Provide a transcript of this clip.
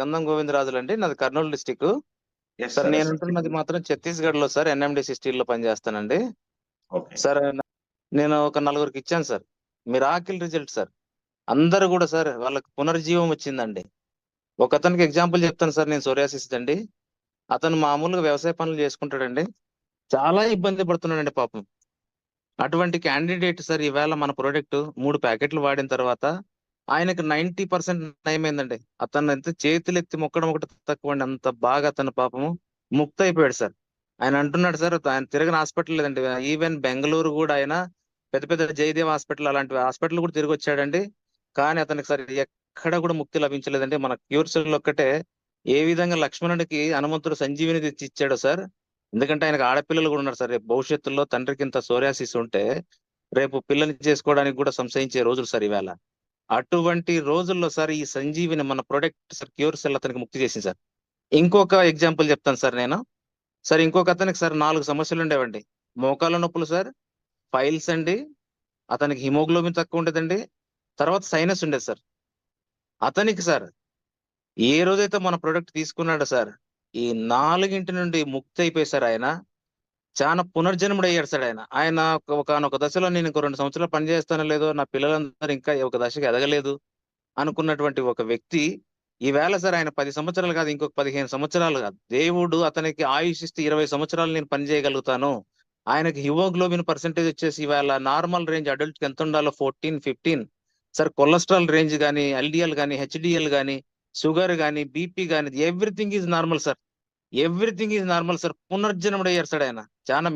గంధం గోవిందరాజులు అండి నాది కర్నూలు డిస్టిక్ సార్ నేను ఉంటున్నది మాత్రం ఛత్తీస్గఢ్లో సార్ ఎన్ఎండిసి స్టీల్లో పనిచేస్తానండి సార్ నేను ఒక నలుగురికి ఇచ్చాను సార్. మీరు ఆకిల్ రిజల్ట్ సార్. అందరూ కూడా సార్ వాళ్ళకి పునర్జీవం వచ్చిందండి. ఒక అతనికి ఎగ్జాంపుల్ చెప్తాను సార్ నేను సోరియాసిస్ అండి. అతను మామూలుగా వ్యవసాయ పనులు చేసుకుంటాడండి. చాలా ఇబ్బంది పడుతున్నాడండి పాపం. అటువంటి క్యాండిడేట్ సార్ ఈవేళ మన ప్రోడక్ట్ మూడు ప్యాకెట్లు వాడిన తర్వాత ఆయనకు నైన్టీ పర్సెంట్ నయమైందండి. అతను ఎంత చేతులు ఎత్తి మొక్కడం ఒకటి తక్కువ అండి అంత బాగా అతను పాపము ముక్త అయిపోయాడు సార్. ఆయన అంటున్నాడు సార్ ఆయన తిరగని హాస్పిటల్ లేదండి. ఈవెన్ బెంగళూరు కూడా ఆయన పెద్ద పెద్ద జయదేవ్ హాస్పిటల్ అలాంటి హాస్పిటల్ కూడా తిరిగి వచ్చాడండి. కానీ అతనికి సార్ ఎక్కడ కూడా ముక్తి లభించలేదండి. మన క్యూర్స్ ఒక్కటే. ఏ విధంగా లక్ష్మణుడికి హనుమంతుడు సంజీవిని తెచ్చి ఇచ్చాడో సార్. ఎందుకంటే ఆయనకు ఆడపిల్లలు కూడా ఉన్నారు సార్. రేపు భవిష్యత్తులో తండ్రికి ఇంత సోరియాసిస్ ఉంటే రేపు పిల్లని చేసుకోవడానికి కూడా సంశయించే రోజులు సార్ ఈవేళ అటువంటి రోజుల్లో సార్ ఈ సంజీవిని మన ప్రొడక్ట్ సార్ క్యూర్ సెల్ అతనికి ముక్తి చేసింది సార్. ఇంకొక ఎగ్జాంపుల్ చెప్తాను సార్ నేను. సార్ ఇంకొక అతనికి సార్ నాలుగు సమస్యలు ఉండేవండి. మోకాల నొప్పులు సార్ ఫైల్స్ అండి అతనికి హిమోగ్లోబిన్ తక్కువ ఉండేదండి తర్వాత సైనస్ ఉండేది సార్. అతనికి సార్ ఏ రోజైతే మన ప్రొడక్ట్ తీసుకున్నాడో సార్ ఈ నాలుగింటి నుండి ముక్తి అయిపోయి సార్ ఆయన చాలా పునర్జన్ముడు అయ్యాడు సార్ ఆయన. ఆయన ఒకనొక దశలో నేను ఇంకో రెండు సంవత్సరాలు పనిచేస్తానో లేదో నా పిల్లలందరూ ఇంకా ఒక దశకి ఎదగలేదు అనుకున్నటువంటి ఒక వ్యక్తి ఈవేళ సార్ ఆయన పది సంవత్సరాలు కాదు ఇంకొక పదిహేను సంవత్సరాలు కాదు. దేవుడు అతనికి ఆయుష్ ఇస్తే ఇరవై సంవత్సరాలు నేను పని చేయగలుగుతాను. ఆయనకి హిమోగ్లోబిన్ పర్సెంటేజ్ వచ్చేసి ఇవాళ నార్మల్ రేంజ్ అడల్ట్కి ఎంత ఉండాలో fourteen fifteen. Sir cholesterol range కానీ ఎల్డిఎల్ కానీ హెచ్డిఎల్ కానీ షుగర్ కానీ బీపీ కానీ everything is normal sir. Everything is normal sir పునర్జన్ముడు అయ్యారు సార్ ఆయన. చాలా